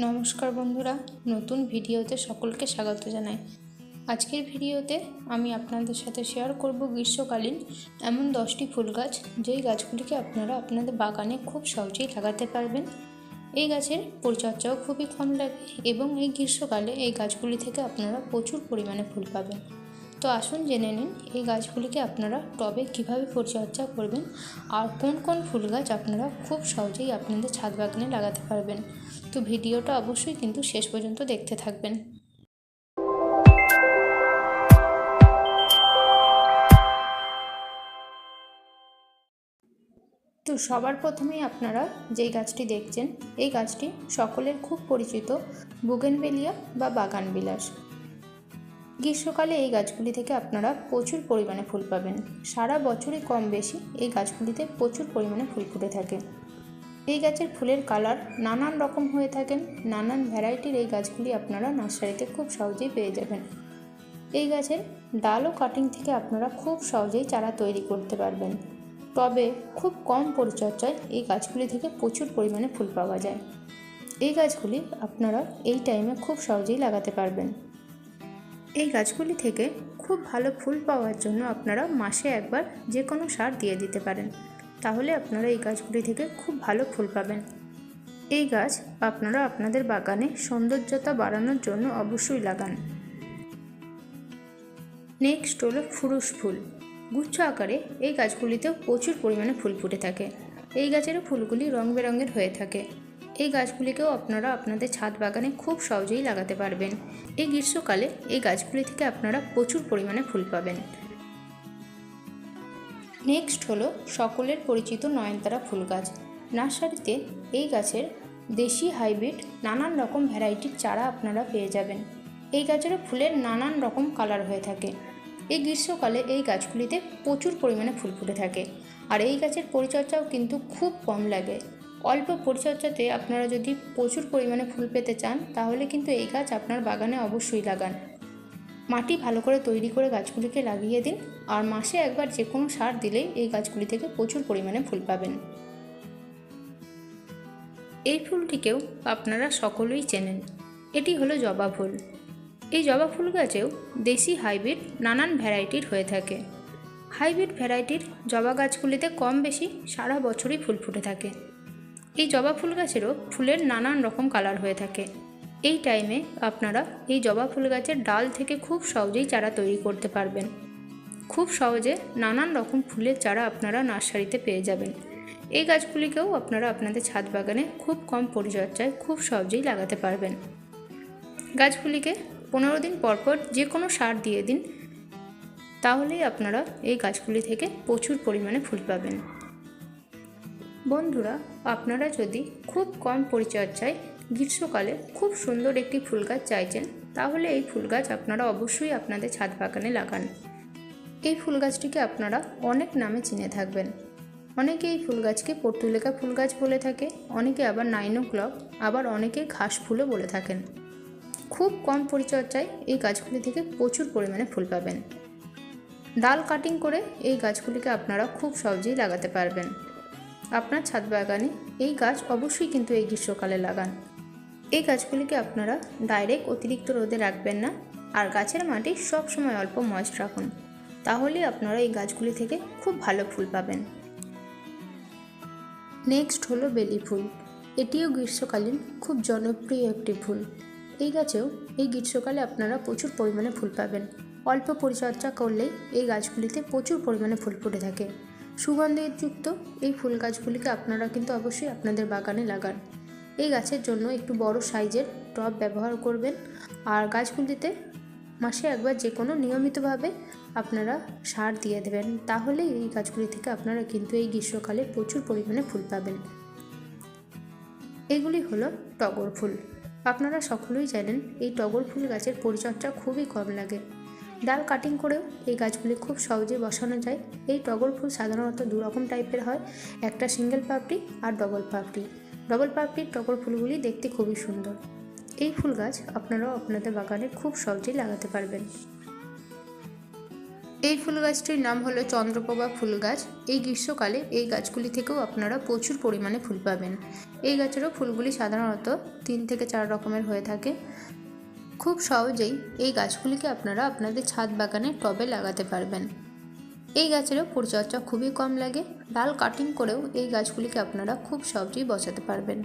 নমস্কার বন্ধুরা, নতুন ভিডিওতে সকলকে স্বাগত জানাই। আজকের ভিডিওতে আমি আপনাদের সাথে শেয়ার করব গ্রীষ্মকালীন এমন দশটি ফুল গাছ, যেই গাছগুলিকে আপনারা আপনাদের বাগানে খুব সহজেই লাগাতে পারবেন। এই গাছের পরিচর্যাও খুবই কম লাগে এবং এই গ্রীষ্মকালে এই গাছগুলি থেকে আপনারা প্রচুর পরিমাণে ফুল পাবেন। তো আসুন জেনে নিন, এই গাছগুলিকে আপনারা টবে কীভাবে পরিচর্যা করবেন আর কোন কোন ফুল গাছ আপনারা খুব সহজেই আপনাদের ছাদ বাগানে লাগাতে পারবেন। তো ভিডিওটা অবশ্যই কিন্তু শেষ পর্যন্ত দেখতে থাকবেন। তো সবার প্রথমেই আপনারা যেই গাছটি দেখছেন, এই গাছটি সকলের খুব পরিচিত বুগেনবেলিয়া বা বাগান বিলাস গ্রীষ্মকালে এই গাছগুলি থেকে আপনারা প্রচুর পরিমাণে ফুল পাবেন। সারা বছরই কম বেশি এই গাছগুলিতে প্রচুর পরিমাণে ফুল ফুটে থাকে। এই গাছের ফুলের কালার নানান রকম হয়ে থাকেন। নানান ভ্যারাইটির এই গাছগুলি আপনারা নার্সারিতে খুব সহজেই পেয়ে যাবেন। এই গাছের ডাল ও কাটিং থেকে আপনারা খুব সহজেই চারা তৈরি করতে পারবেন। তবে খুব কম পরিচর্যায় এই গাছগুলি থেকে প্রচুর পরিমাণে ফুল পাওয়া যায়। এই গাছগুলি আপনারা এই টাইমে খুব সহজেই লাগাতে পারবেন। এই গাছগুলি থেকে খুব ভালো ফুল পাওয়ার জন্য আপনারা মাসে একবার যে কোনো সার দিয়ে দিতে পারেন। তাহলে আপনারা এই গাছগুলি থেকে খুব ভালো ফুল পাবেন। এই গাছ আপনারা আপনাদের বাগানে সৌন্দর্যতা বাড়ানোর জন্য অবশ্যই লাগান। নেক্সট হলো ফুরুষ ফুল। গুচ্ছ আকারে এই গাছগুলিতেও প্রচুর পরিমাণে ফুল ফুটে থাকে। এই গাছেরও ফুলগুলি রং বেরঙের হয়ে থাকে। এই গাছগুলিকেও আপনারা আপনাদের ছাদ বাগানে খুব সহজেই লাগাতে পারবেন। এই গ্রীষ্মকালে এই গাছগুলি থেকে আপনারা প্রচুর পরিমাণে ফুল পাবেন। নেক্সট হলো সকলের পরিচিত নয়নতারা ফুল গাছ। নার্সারিতে এই গাছের দেশি হাইব্রিড নানান রকম ভ্যারাইটির চারা আপনারা পেয়ে যাবেন। এই গাছেরও ফুলের নানান রকম কালার হয়ে থাকে। এই গ্রীষ্মকালে এই গাছগুলিতে প্রচুর পরিমাণে ফুল ফুটে থাকে। আর এই গাছের পরিচর্যাও কিন্তু খুব কম লাগে। অল্প পরিচর্যাতে আপনারা যদি প্রচুর পরিমাণে ফুল পেতে চান, তাহলে কিন্তু এই গাছ আপনার বাগানে অবশ্যই লাগান। মাটি ভালো করে তৈরি করে গাছগুলিকে লাগিয়ে দিন আর মাসে একবার যে কোনো সার দিলেই এই গাছগুলি থেকে প্রচুর পরিমাণে ফুল পাবেন। এই ফুলটিকেও আপনারা সকলেই চেনেন। এটি হলো জবা ফুল। এই জবা ফুল গাছেও দেশি হাইব্রিড নানান ভ্যারাইটির হয়ে থাকে। হাইব্রিড ভ্যারাইটির জবা গাছগুলিতে কম বেশি সারা বছরই ফুল ফুটে থাকে। এই জবা ফুল গাছেরও ফুলের নানান রকম কালার হয়ে থাকে। এই টাইমে আপনারা এই জবা ফুল গাছের ডাল থেকে খুব সহজেই চারা তৈরি করতে পারবেন। খুব সহজে নানান রকম ফুলের চারা আপনারা নার্সারিতে পেয়ে যাবেন। এই গাছগুলিকেও আপনারা আপনাদের ছাদ বাগানে খুব কম পরিচর্যায় খুব সহজেই লাগাতে পারবেন। গাছগুলিকে পনেরো দিন পরপর যে কোনো সার দিয়ে দিন, তাহলেই আপনারা এই গাছগুলি থেকে প্রচুর পরিমাণে ফুল পাবেন। বন্ধুরা, আপনারা যদি খুব কম পরিচর্যায় গ্রীষ্মকালে খুব সুন্দর একটি ফুল গাছ চাইছেন, তাহলে এই ফুল গাছ আপনারা অবশ্যই আপনাদের ছাদ বাগানে লাগান। এই ফুল গাছটিকে আপনারা অনেক নামে চিনে থাকবেন। অনেকে এই ফুল গাছকে পর্তুলেকা ফুল গাছ বলে থাকে, অনেকে আবার নাইনো ক্লক আবার অনেকে ঘাস ফুলও বলে থাকেন। খুব কম পরিচর্যায় এই গাছগুলি থেকে প্রচুর পরিমাণে ফুল পাবেন। ডাল কাটিং করে এই গাছগুলিকে আপনারা খুব সহজেই লাগাতে পারবেন। আপনার ছাদ বাগানে এই গাছ অবশ্যই কিন্তু এই গ্রীষ্মকালে লাগান। এই গাছগুলিকে আপনারা ডাইরেক্ট অতিরিক্ত রোদে রাখবেন না আর গাছের মাটি সব সময় অল্প ময়েস্ট রাখুন। তাহলে আপনারা এই গাছগুলি থেকে খুব ভালো ফুল পাবেন। নেক্সট হলো বেলি ফুল। এটিও গ্রীষ্মকালীন খুব জনপ্রিয় একটি ফুল। এই গাছেও এই গ্রীষ্মকালে আপনারা প্রচুর পরিমাণে ফুল পাবেন। অল্প পরিচর্যা করলেই এই গাছগুলিতে প্রচুর পরিমাণে ফুল ফুটে থাকে। সুগন্ধযুক্ত এই ফুল গাছগুলিকে আপনারা কিন্তু অবশ্যই আপনাদের বাগানে লাগান। এই গাছের জন্য একটু বড় সাইজের টব ব্যবহার করবেন। আর গাছগুলিতে মাসে একবার যে কোনো নিয়মিতভাবে আপনারা সার দিয়ে দেবেন, তাহলেই এই গাছগুলি থেকে আপনারা কিন্তু এই গ্রীষ্মকালে প্রচুর পরিমাণে ফুল পাবেন। এগুলি হলো টগর ফুল। আপনারা সকলেই জানেন এই টগর ফুল গাছের পরিচর্যা খুবই কম লাগে। ডাল কাটিং করেও এই গাছগুলি খুব সহজে বসানো যায়। এই টগর ফুল সাধারণত দু রকম টাইপের হয়, একটা সিঙ্গেল পাপড়ি আর ডবল পাপড়ি। ডবল পাপড়ির টগর ফুলগুলি দেখতে খুবই সুন্দর। এই ফুল গাছ আপনারাও আপনাদের বাগানে খুব সহজেই লাগাতে পারবেন। এই ফুল গাছটির নাম হলো চন্দ্রপ্রভা ফুল গাছ। এই গ্রীষ্মকালে এই গাছগুলি থেকেও আপনারা প্রচুর পরিমাণে ফুল পাবেন। এই গাছেরও ফুলগুলি সাধারণত তিন থেকে চার রকমের হয়ে থাকে। খুব সহজেই এই গাছগুলিকে আপনারা আপনাদের ছাদ বাগানে টবে লাগাতে পারবেন। এই গাছেরও পরিচর্যা খুবই কম লাগে। ডাল কাটিং করেও এই গাছগুলিকে আপনারা খুব সহজেই বসাতে পারবেন।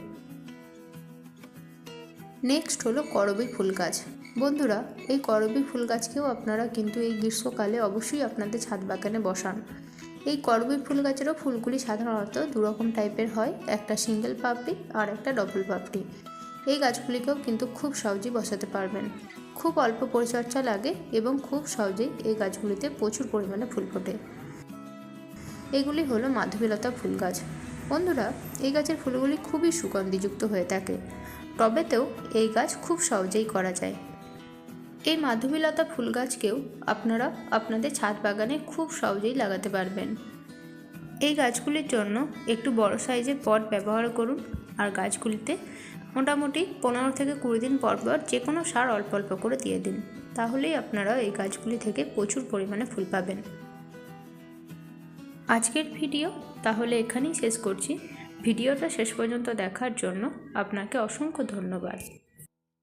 নেক্সট হলো করবী ফুল গাছ। বন্ধুরা, এই করবী ফুল গাছকেও আপনারা কিন্তু এই গ্রীষ্মকালে অবশ্যই আপনাদের ছাদ বাগানে বসান। এই করবী ফুল গাছেরও ফুলগুলি সাধারণত দুরকম টাইপের হয়। একটা সিঙ্গেল পাপড়ি আর একটা ডবল পাপড়ি এই গাছগুলিকেও কিন্তু খুব সহজেই বসাতে পারবেন। খুব অল্প পরিচর্যা লাগে এবং খুব সহজেই এই গাছগুলিতে প্রচুর পরিমাণে ফুল ফোটে। এগুলি হলো মাধবীলতা ফুল গাছ। বন্ধুরা, এই গাছের ফুলগুলি খুবই সুগন্ধিযুক্ত হয়ে থাকে। টবেতেও এই গাছ খুব সহজেই করা যায়। এই মাধবীলতা ফুল গাছকেও আপনারা আপনাদের ছাদ বাগানে খুব সহজেই লাগাতে পারবেন। এই গাছগুলির জন্য একটু বড় সাইজের পট ব্যবহার করুন আর গাছগুলিতে মোটামুটি পনেরো থেকে কুড়ি দিন পর পর যে কোনো সার অল্প অল্প করে দিয়ে দিন। তাহলেই আপনারা এই গাছগুলি থেকে প্রচুর পরিমাণে ফুল পাবেন। আজকের ভিডিও তাহলে এখানেই শেষ করছি। ভিডিওটা শেষ পর্যন্ত দেখার জন্য আপনাকে অসংখ্য ধন্যবাদ।